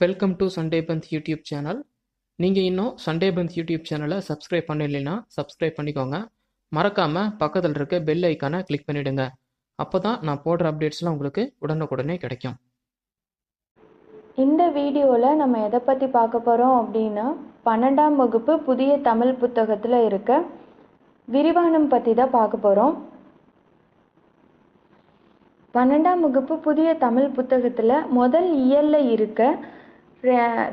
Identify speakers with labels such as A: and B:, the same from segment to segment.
A: Welcome to Sunday பந்த் YouTube channel நீங்கள் இன்னும் சண்டே பந்த் யூடியூப் சேனலை சப்ஸ்கிரைப் பண்ணலைன்னா சப்ஸ்கிரைப் பண்ணிக்கோங்க. மறக்காமல் பக்கத்தில் இருக்க பெல் ஐக்கானை கிளிக் பண்ணிவிடுங்க அப்போ தான் நான் போடுற அப்டேட்ஸ்லாம் உங்களுக்கு உடனுக்குடனே கிடைக்கும்.
B: இந்த வீடியோவில் நம்ம எதை பற்றி பார்க்க போகிறோம் அப்படின்னா பன்னெண்டாம் வகுப்பு புதிய தமிழ் புத்தகத்தில் இருக்க விரிவானம் பற்றி தான் பார்க்க போகிறோம் பன்னெண்டாம் வகுப்பு புதிய தமிழ் புத்தகத்தில் முதல் இயலில் இருக்க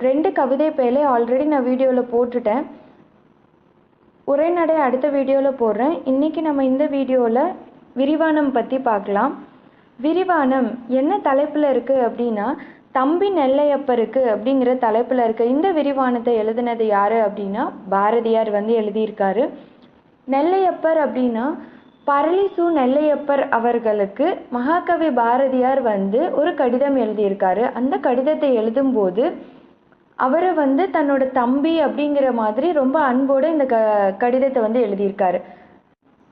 B: ரெண்டு கவிதை பேலே ஆல்ரெடி நான் வீடியோவில் போட்டுட்டேன். உரைநடை அடுத்த வீடியோவில் போடுறேன். இன்றைக்கி நம்ம இந்த வீடியோவில் விரிவானம் பற்றி பார்க்கலாம். விரிவானம் என்ன தலைப்பில் இருக்குது அப்படின்னா தம்பி நெல்லையப்பருக்கு அப்படிங்கிற தலைப்பில் இருக்க. இந்த விரிவானத்தை எழுதினது யார் அப்படின்னா பாரதியார் வந்து எழுதியிருக்காரு. நெல்லையப்பர் அப்படின்னா பரளிசு நெல்லையப்பர் அவர்களுக்கு மகாகவி பாரதியார் வந்து ஒரு கடிதம் எழுதியிருக்காரு. அந்த கடிதத்தை எழுதும்போது அவரை வந்து தன்னோட தம்பி அப்படிங்கிற மாதிரி ரொம்ப அன்போடு இந்த க கடிதத்தை வந்து எழுதியிருக்காரு.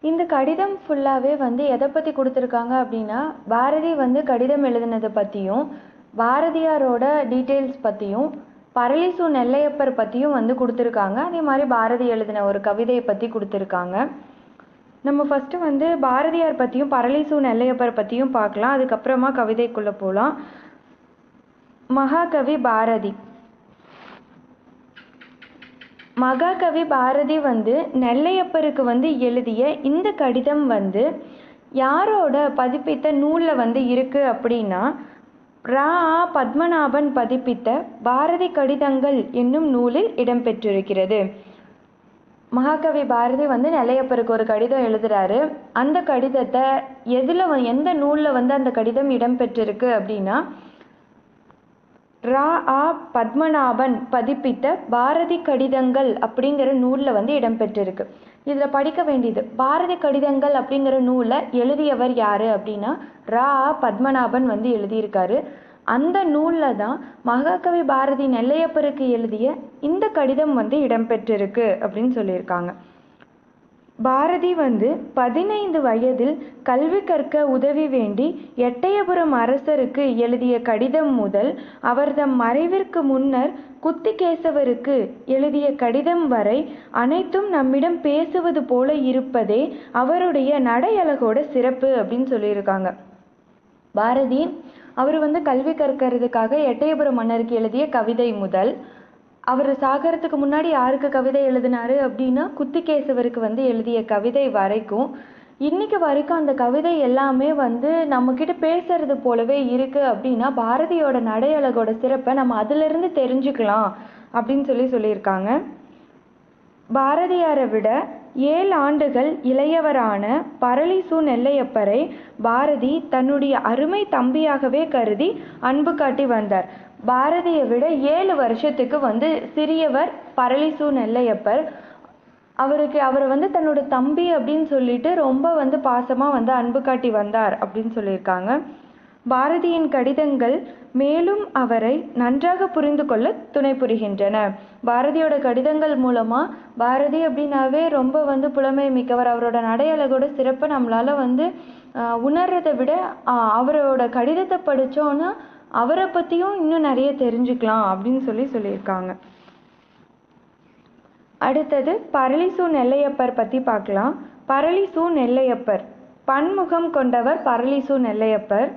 B: இந்த கடிதம் ஃபுல்லாகவே வந்து எதை பற்றி கொடுத்துருக்காங்க அப்படின்னா பாரதி வந்து கடிதம் எழுதினதை பற்றியும் பாரதியாரோட டீட்டெயில்ஸ் பற்றியும் பரளிசு நெல்லையப்பர் பற்றியும் வந்து கொடுத்துருக்காங்க. அதே மாதிரி பாரதி எழுதின ஒரு கவிதையை பற்றி கொடுத்துருக்காங்க. நம்ம ஃபஸ்ட்டு வந்து பாரதியார் பற்றியும் பரளிசு நெல்லையப்பர் பற்றியும் பார்க்கலாம். அதுக்கப்புறமா கவிதைக்குள்ளே போகலாம் மகாகவி பாரதி. மகாகவி பாரதி வந்து நெல்லையப்பருக்கு வந்து எழுதிய இந்த கடிதம் வந்து யாரோட பதிப்பித்த நூலில் வந்து இருக்கு அப்படின்னா ரா. ஆ. பத்மநாபன் பதிப்பித்த பாரதி கடிதங்கள் என்னும் நூலில் இடம்பெற்றிருக்கிறது. மகாகவி பாரதி வந்து நெல்லையப்பருக்கு ஒரு கடிதம் எழுதுறாரு. அந்த கடிதத்தை எதில் எந்த நூலில் வந்து அந்த கடிதம் இடம்பெற்றிருக்கு அப்படின்னா ரா ஆ பத்மநாபன் பதிப்பித்த பாரதி கடிதங்கள் அப்படிங்கிற நூலில் வந்து இடம்பெற்றிருக்கு. இதில் படிக்க வேண்டியது பாரதி கடிதங்கள் அப்படிங்கிற நூலை எழுதியவர் யார் அப்படின்னா ரா ஆ பத்மநாபன் வந்து எழுதியிருக்காரு. அந்த நூலில் தான் மகாகவி பாரதி நெல்லையப்பருக்கு எழுதிய இந்த கடிதம் வந்து இடம்பெற்றிருக்கு அப்படின்னு சொல்லியிருக்காங்க. பாரதி வந்து பதினைந்து வயதில் கல்வி கற்க உதவி வேண்டி எட்டயபுரம் அரசருக்கு எழுதிய கடிதம் முதல் அவர்தம் மறைவிற்கு முன்னர் குத்திகேசவருக்கு எழுதிய கடிதம் வரை அனைத்தும் நம்மிடம் பேசுவது போல இருப்பதே அவருடைய நடையழகோட சிறப்பு அப்படின்னு சொல்லியிருக்காங்க. பாரதி அவர் வந்து கல்வி கற்கிறதுக்காக எட்டயபுரம் மன்னருக்கு எழுதிய கவிதை முதல். அவர் சாகறதுக்கு முன்னாடி யாருக்கு கவிதை எழுதினாரு அப்படின்னா குத்திகேசவருக்கு வந்து எழுதிய கவிதை வரைக்கும். இன்னைக்கு வரைக்கும் அந்த கவிதை எல்லாமே வந்து நம்மக்கிட்ட பேசுறது போலவே இருக்கு அப்படின்னா பாரதியோட நடையழகோட சிறப்பை நம்ம அதிலிருந்து தெரிஞ்சுக்கலாம் அப்படின்னு சொல்லி சொல்லியிருக்காங்க. பாரதியாரை விட ஏழு ஆண்டுகள் இளையவரான பரளிசு நெல்லையப்பரை பாரதி தன்னுடைய அருமை தம்பியாகவே கருதி அன்பு காட்டி வந்தார். பாரதியை விட ஏழு வருஷத்துக்கு வந்து சிறியவர் பரளிசு நெல்லையப்பர். அவருக்கு அவரை வந்து தன்னோட தம்பி அப்படின்னு சொல்லிட்டு ரொம்ப வந்து பாசமாக வந்து அன்பு காட்டி வந்தார் அப்படின்னு சொல்லியிருக்காங்க. பாரதியின் கடிதங்கள் மேலும் அவரை நன்றாக புரிந்து கொள்ள துணை புரிகின்றன. பாரதியோட கடிதங்கள் மூலமாக பாரதி அப்படின்னாவே ரொம்ப வந்து புலமை மிக்கவர். அவரோட நடையழகோட சிறப்பை நம்மளால வந்து உணர்றதை விட அவரோட கடிதத்தை படித்தோன்னா அவரை பற்றியும் இன்னும் நிறைய தெரிஞ்சுக்கலாம் அப்படின்னு சொல்லி சொல்லியிருக்காங்க. அடுத்தது பரளிசு நெல்லையப்பர் பற்றி பார்க்கலாம். பரளிசு நெல்லையப்பர். பன்முகம் கொண்டவர் பரளிசு நெல்லையப்பர்.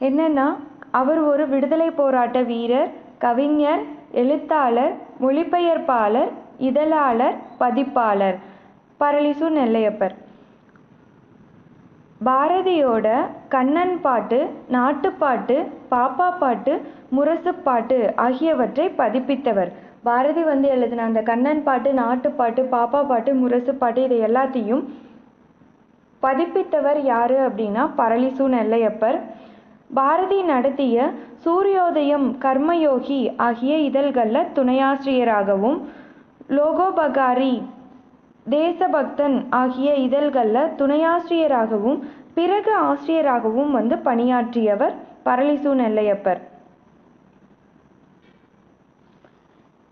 B: என்னென்னா அவர் ஒரு விடுதலை போராட்ட வீரர் கவிஞர் எழுத்தாளர் மொழிபெயர்ப்பாளர் இதழாளர் பதிப்பாளர். பரளிசு நெல்லையப்பர். பாரதியோட கண்ணன் பாட்டு நாட்டுப்பாட்டு பாப்பா பாட்டு முரசு பாட்டு ஆகியவற்றை பதிப்பித்தவர். பாரதி வந்து எழுதின அந்த கண்ணன் பாட்டு நாட்டுப்பாட்டு பாப்பா பாட்டு முரசு பாட்டு இது எல்லாத்தையும் பதிப்பித்தவர் யாரு அப்படின்னா பரளிசு நெல்லையப்பர். பாரதி நடத்திய சூரியோதயம் கர்மயோகி ஆகிய இதழ்களில் துணையாசிரியராகவும் லோகோபகாரி தேசபக்தன் ஆகிய இதழ்களில் துணையாசிரியராகவும் பிறகு ஆசிரியராகவும் வந்து பணியாற்றியவர் பரளிசு நெல்லையப்பர்.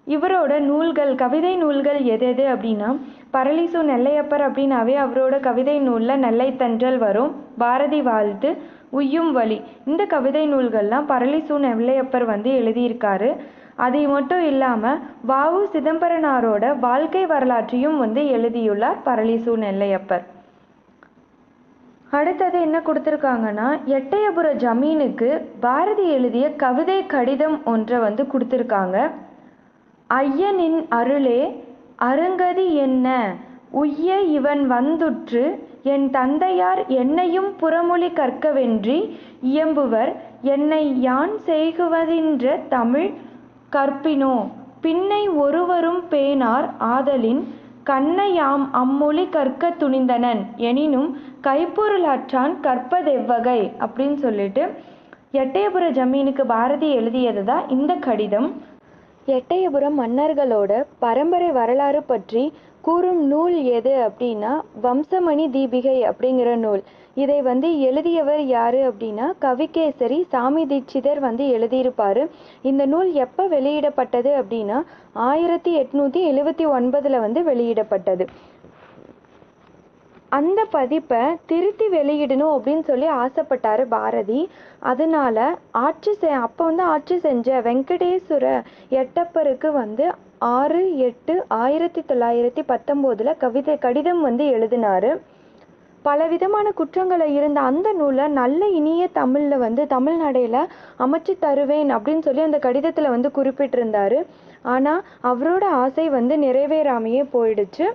B: இவரோட நூல்கள் கவிதை நூல்கள் எது எது அப்படின்னா பரளிசு நெல்லையப்பர் அப்படின்னாவே அவரோட கவிதை நூலில் நெல்லைத்தன்றல் வரும் பாரதி வாழ்த்து உய்யும் வழி இந்த கவிதை நூல்கள்லாம் பரளிசு நெல்லையப்பர் வந்து எழுதியிருக்காரு. அது மட்டும் இல்லாமல் வாவு சிதம்பரனாரோட வாழ்க்கை வரலாற்றையும் வந்து எழுதியுள்ளார் பரளிசு நெல்லையப்பர். அடுத்தது என்ன கொடுத்துருக்காங்கன்னா எட்டயபுர ஜமீனுக்கு பாரதி எழுதிய கவிதை கடிதம் ஒன்றை வந்து கொடுத்துருக்காங்க. ஐயனின் அருளே அருங்கதி என்ன? உய்ய இவன் வந்துற்று என் தந்தையார் என்னையும் புறமொழி கற்கவென்றி இயம்புவர் என்னை யான் செய்குவதின்ற தமிழ் கற்பினோ? பின்னை ஒருவரும் பேனார் ஆதலின் கண்ணையாம் அம்மொழி கற்க துணிந்தனன் எனினும் கைப்பொருளாற்றான் கற்பதெவ்வகை? அப்படின்னு சொல்லிட்டு எட்டயபுர ஜமீனுக்கு பாரதி எழுதியது தான் இந்த கடிதம். எட்டயபுரம் மன்னர்களோட பரம்பரை வரலாறு பற்றி கூறும் நூல் எது அப்படின்னா வம்சமணி தீபிகை அப்படிங்கிற நூல். இதை வந்து எழுதியவர் யாரு அப்படின்னா கவிகேசரி சாமி தீட்சிதர் வந்து எழுதியிருப்பாரு. இந்த நூல் எப்போ வெளியிடப்பட்டது அப்படின்னா ஆயிரத்தி எட்நூற்றி எழுவத்தி ஒன்பதில் வந்து வெளியிடப்பட்டது. அந்த பதிப்பை திருத்தி வெளியிடணும் அப்படின்னு சொல்லி ஆசைப்பட்டார் பாரதி. அதனால ஆட்சி செ அப்போ வந்து ஆட்சி செஞ்ச வெங்கடேஸ்வர எட்டப்பருக்கு வந்து ஆறு எட்டு ஆயிரத்தி தொள்ளாயிரத்தி பத்தொம்போதில் கவிதை கடிதம் வந்து எழுதினார். பலவிதமான குற்றங்களை இருந்த அந்த நூலை நல்ல இனிய தமிழில் வந்து தமிழ்நடையில் அமைச்சு தருவேன் அப்படின்னு சொல்லி அந்த கடிதத்தில் வந்து குறிப்பிட்டிருந்தாரு. ஆனால் அவரோட ஆசை வந்து நிறைவேறாமையே போயிடுச்சு.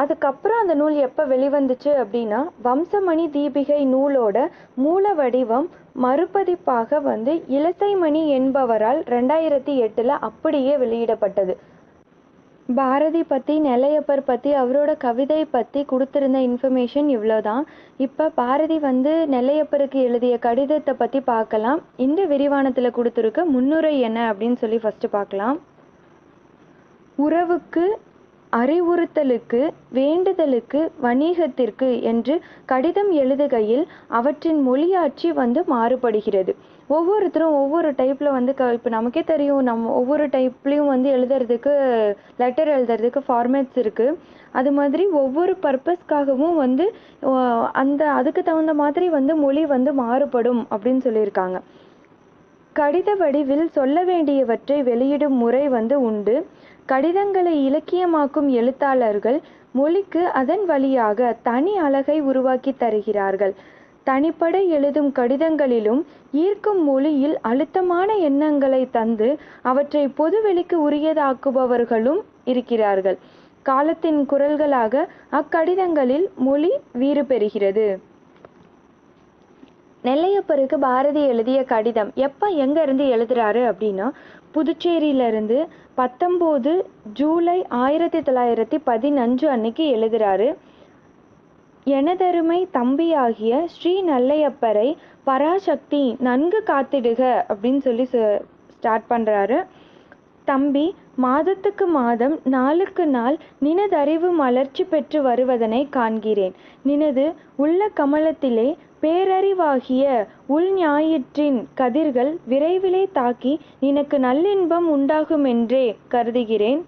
B: அதுக்கப்புறம் அந்த நூல் எப்போ வெளிவந்துச்சு அப்படின்னா வம்சமணி தீபிகை நூலோட மூல வடிவம் மறுபதிப்பாக வந்து இலசைமணி என்பவரால் ரெண்டாயிரத்தி எட்டில் அப்படியே வெளியிடப்பட்டது. பாரதி பற்றி நெல்லையப்பர் பற்றி அவரோட கவிதை பற்றி கொடுத்துருந்த இன்ஃபர்மேஷன் இவ்வளோதான் இப்போ பாரதி வந்து நெல்லையப்பருக்கு எழுதிய கடிதத்தை பற்றி பார்க்கலாம். இந்த விரிவானத்தில் கொடுத்துருக்க முன்னுரை என்ன அப்படின்னு சொல்லி ஃபஸ்ட்டு பார்க்கலாம். உறவுக்கு அறிவுறுத்தலுக்கு வேண்டுதலுக்கு வணிகத்திற்கு என்று கடிதம் எழுதுகையில் அவற்றின் மொழியாட்சி வந்து மாறுபடுகிறது. ஒவ்வொருத்தரும் ஒவ்வொரு டைப்பில் வந்து க இப்போ நமக்கே தெரியும் நம்ம ஒவ்வொரு டைப்லேயும் வந்து எழுதுறதுக்கு லெட்டர் எழுதுறதுக்கு ஃபார்மேட்ஸ் இருக்குது அது மாதிரி ஒவ்வொரு பர்பஸ்க்காகவும் வந்து அந்த அதுக்கு தகுந்த மாதிரி வந்து மொழி வந்து மாறுபடும் அப்படின்னு சொல்லியிருக்காங்க. கடித வடிவில் சொல்ல வேண்டியவற்றை வெளியிடும் முறை வந்து உண்டு. கடிதங்களை இலக்கியமாக்கும் எழுத்தாளர்கள் மொழிக்கு அதன் வழியாக தனி அழகை உருவாக்கி தருகிறார்கள். தனிப்பட எழுதும் கடிதங்களிலும் ஈர்க்கும் மொழியில் அழுத்தமான எண்ணங்களை தந்து அவற்றை பொதுவெளிக்கு உரியதாக்குபவர்களும் இருக்கிறார்கள். காலத்தின் குரல்களாக அக்கடிதங்களில் மொழி வீறு பெறுகிறது. நெல்லையப்பருக்கு பாரதி எழுதிய கடிதம் எப்போ எங்கேருந்து எழுதுறாரு? அப்படின்னா புதுச்சேரியிலேருந்து பத்தொம்போது ஜூலை ஆயிரத்தி தொள்ளாயிரத்தி பதினஞ்சு அன்னைக்கு எழுதுறாரு. எனதருமை தம்பியாகிய ஸ்ரீ நல்லையப்பரை பராசக்தி நன்கு காத்திடுக அப்படின்னு சொல்லி ஸ்டார்ட் பண்ணுறாரு தம்பி மாதத்துக்கு மாதம் நாளுக்கு நாள் நினதறிவு மலர்ச்சி பெற்று வருவதனை காண்கிறேன். நினது உள்ள கமலத்திலே பேரறிவாகிய உள்ஞாயிற்றின் கதிர்கள் விரைவிலே தாக்கி நினக்கு நல்லின்பம் உண்டாகுமென்றே கருதுகிறேன்.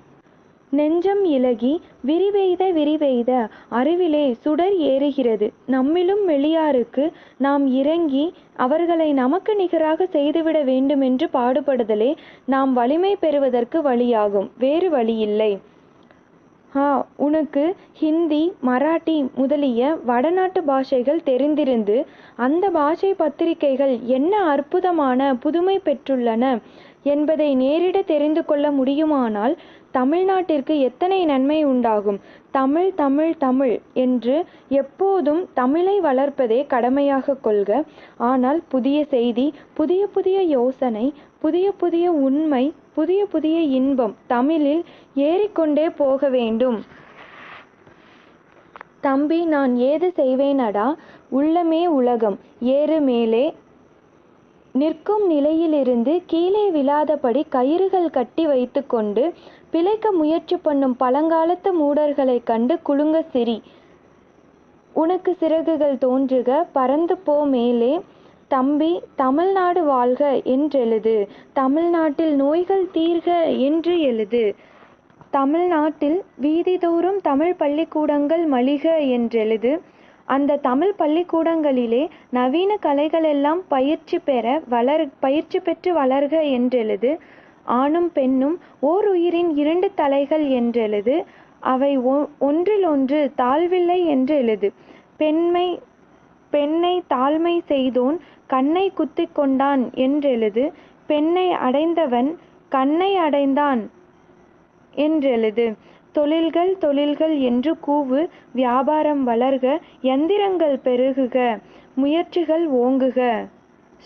B: நெஞ்சம் இலகி விரிவெய்த விரிவெய்த அறிவிலே சுடர் ஏறுகிறது. நம்மிலும் மெளியாருக்கு நாம் இறங்கி அவர்களை நமக்கு நிகராக செய்துவிட வேண்டுமென்று பாடுபடுதலே நாம் வலிமை பெறுவதற்கு வழியாகும். வேறு வழியில்லை. ஆ உனக்கு ஹிந்தி மராட்டி முதலிய வடநாட்டு பாஷைகள் தெரிந்திருந்து அந்த பாஷை பத்திரிகைகள் என்ன அற்புதமான புதுமை பெற்றுள்ளன? என்பதை நேரிட தெரிந்து கொள்ள முடியுமானால் தமிழ்நாட்டிற்கு எத்தனை நன்மை உண்டாகும்? தமிழ் தமிழ் தமிழ் என்று எப்போதும் தமிழை வளர்ப்பதே கடமையாக கொள்க. ஆனால் புதிய செய்தி புதிய புதிய யோசனை புதிய புதிய உண்மை புதிய புதிய இன்பம் தமிழில் ஏறிக்கொண்டே போக வேண்டும். தம்பி நான் ஏது செய்வேனடா? உள்ளமே உலகம் ஏறு மேலே நிற்கும் நிலையிலிருந்து கீழே விழாதபடி கயிறுகள் கட்டி வைத்துக்கொண்டு பிழைக்க முயற்சி பண்ணும் பழங்காலத்து மூடர்களைக் கண்டு குலுங்க சிரி. உனக்கு சிறகுகள் தோன்றுக பறந்து போ மேலே. தம்பி தமிழ்நாடு வாழ்க என்றெழுது. தமிழ்நாட்டில் நோய்கள் தீர்க என்று எழுது. தமிழ்நாட்டில் வீதிதோறும் தமிழ் பள்ளிக்கூடங்கள் மலிக என்றெழுது. அந்த தமிழ் பள்ளிக்கூடங்களிலே நவீன கலைகளெல்லாம் பயிற்சி பெற வளர் பயிற்சி பெற்று வளர்க என்றெழுது ஆணும் பெண்ணும் ஓர் உயிரின் இரண்டு தலைகள் என்றெழுது அவை ஒ- ஒன்றிலொன்று தாழ்வில்லை என்று எழுது பெண்மை பெண்ணை தாழ்மை செய்தோன் கண்ணை குத்தி கொண்டான் என்றெழுது பெண்ணை அடைந்தவன் கண்ணை அடைந்தான் என்றெழுது. தொழில்கள் தொழில்கள் என்று கூவு வியாபாரம் வளர்க எந்திரங்கள் பெருகுக முயற்சிகள் ஓங்குக.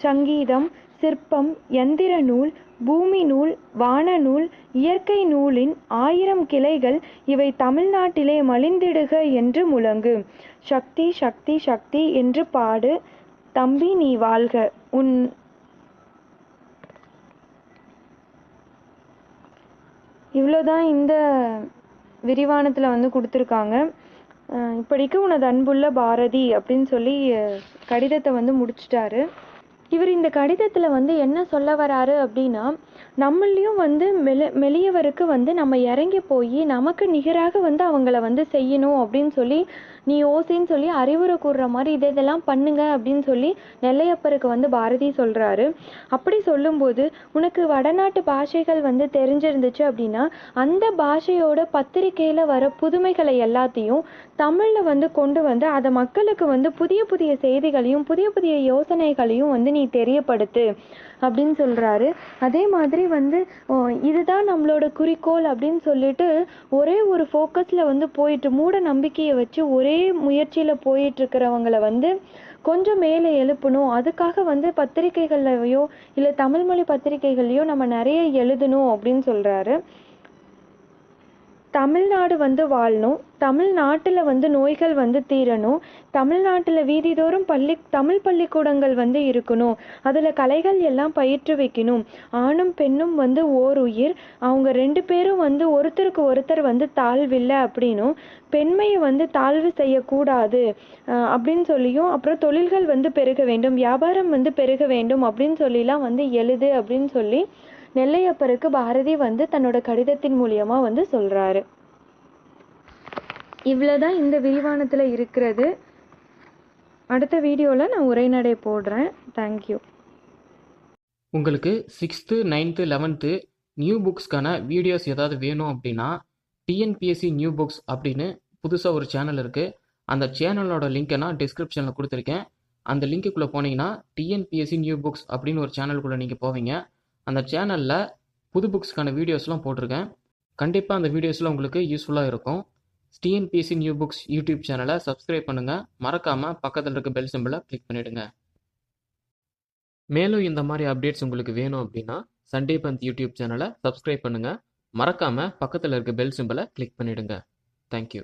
B: சங்கீதம் சிற்பம் எந்திர நூல் பூமி நூல் வான நூல் இயற்கை நூலின் ஆயிரம் கிளைகள் இவை தமிழ்நாட்டிலே மலிந்திடுக என்று முழங்கு. சக்தி சக்தி சக்தி என்று பாடு தம்பி நீ வாழ்க. உன் இவ்வளோதான் இந்த விரிவானத்தில் வந்து கொடுத்துருக்காங்க. இப்படிக்கு உனது அன்புள்ள பாரதி அப்படின்னு சொல்லி கடிதத்தை வந்து முடிச்சிட்டாரு. இவர் இந்த கடிதத்தில் வந்து என்ன சொல்ல வராரு அப்படின்னா நம்மளையும் வந்து மெல மெலியவருக்கு வந்து நம்ம இறங்கி போய் நமக்கு நிகராக வந்து அவங்கள வந்து செய்யணும் அப்படின்னு சொல்லி நீ ஓசைன்னு சொல்லி அறிவுரை கூறுற மாதிரி இதை இதெல்லாம் பண்ணுங்க அப்படின்னு சொல்லி நெல்லையப்பருக்கு வந்து பாரதி சொல்கிறாரு அப்படி சொல்லும்போது உனக்கு வடநாட்டு பாஷைகள் வந்து தெரிஞ்சிருந்துச்சு அப்படின்னா அந்த பாஷையோட பத்திரிகையில் வர புதுமைகளை எல்லாத்தையும் தமிழில் வந்து கொண்டு வந்து அதை மக்களுக்கு வந்து புதிய புதிய செய்திகளையும் புதிய புதிய யோசனைகளையும் வந்து நீ தெரியப்படுத்து. அப்படின்னு சொல்கிறாரு அதே மாதிரி வந்து இதுதான் நம்மளோட குறிக்கோள் அப்படின்னு சொல்லிட்டு ஒரே ஒரு ஃபோக்கஸில் வந்து போயிட்டு மூட நம்பிக்கையை வச்சு ஒரே முயற்சியில் போயிட்டுருக்கிறவங்களை வந்து கொஞ்சம் மேலே எழுப்பணும். அதுக்காக வந்து பத்திரிகைகள்லையோ இல்லை தமிழ்மொழி பத்திரிகைகள்லையோ நம்ம நிறைய எழுதணும் அப்படின்னு சொல்கிறாரு தமிழ்நாடு வந்து வாழணும். தமிழ்நாட்டில் வந்து நோய்கள் வந்து தீரணும். தமிழ்நாட்டில் வீதிதோறும் பள்ளி தமிழ் பள்ளிக்கூடங்கள் வந்து இருக்கணும். அதில் கலைகள் எல்லாம் பயிற்று வைக்கணும். ஆணும் பெண்ணும் வந்து ஓர் உயிர் அவங்க ரெண்டு பேரும் வந்து ஒருத்தருக்கு ஒருத்தர் வந்து தாழ்வில்லை அப்படின்னும். பெண்மையை வந்து தாழ்வு செய்யக்கூடாது அப்படின்னு சொல்லியும் அப்புறம் தொழில்கள் வந்து பெருக வேண்டும். வியாபாரம் வந்து பெருக வேண்டும் அப்படின்னு சொல்லிலாம் வந்து எழுது அப்படின்னு சொல்லி நெல்லையப்பருக்கு பாரதி வந்து தன்னோட கடிதத்தின் மூலியமா வந்து சொல்றாரு. இவ்வளவுதான் இந்த விரிவானத்துல இருக்கிறது. அடுத்த வீடியோவில் நான் உரைநடை போடுறேன். தேங்க்யூ
A: உங்களுக்கு சிக்ஸ்த்து நைன்த்து லெவன்த்து நியூ புக்ஸ்க்கான வீடியோஸ் ஏதாவது வேணும் அப்படின்னா டிஎன்பிஎஸ்சி நியூ புக்ஸ் அப்படின்னு புதுசாக ஒரு சேனல் இருக்குது அந்த சேனலோட லிங்க்கை நான் டிஸ்கிரிப்ஷனில் கொடுத்துருக்கேன். அந்த லிங்க்குள்ளே போனீங்கன்னா டிஎன்பிஎஸ்சி நியூ புக்ஸ் அப்படின்னு ஒரு சேனலுக்குள்ளே நீங்கள் போவீங்க. அந்த சேனலில் புது புக்ஸ்க்கான வீடியோஸ்லாம் போட்டிருக்கேன். கண்டிப்பாக அந்த வீடியோஸ்லாம் உங்களுக்கு யூஸ்ஃபுல்லாக இருக்கும். டிஎன்பிஎஸ்சி நியூ புக்ஸ் யூடியூப் சேனலை சப்ஸ்கிரைப் பண்ணுங்கள் மறக்காமல் பக்கத்தில் இருக்க பெல் சிம்பிளை கிளிக் பண்ணிவிடுங்க மேலும் இந்த மாதிரி அப்டேட்ஸ் உங்களுக்கு வேணும் அப்படின்னா சண்டே பந்த் யூடியூப் சேனலை சப்ஸ்கிரைப் பண்ணுங்கள் மறக்காமல் பக்கத்தில் இருக்க பெல் சிம்பிளை கிளிக் பண்ணிவிடுங்க தேங்க்யூ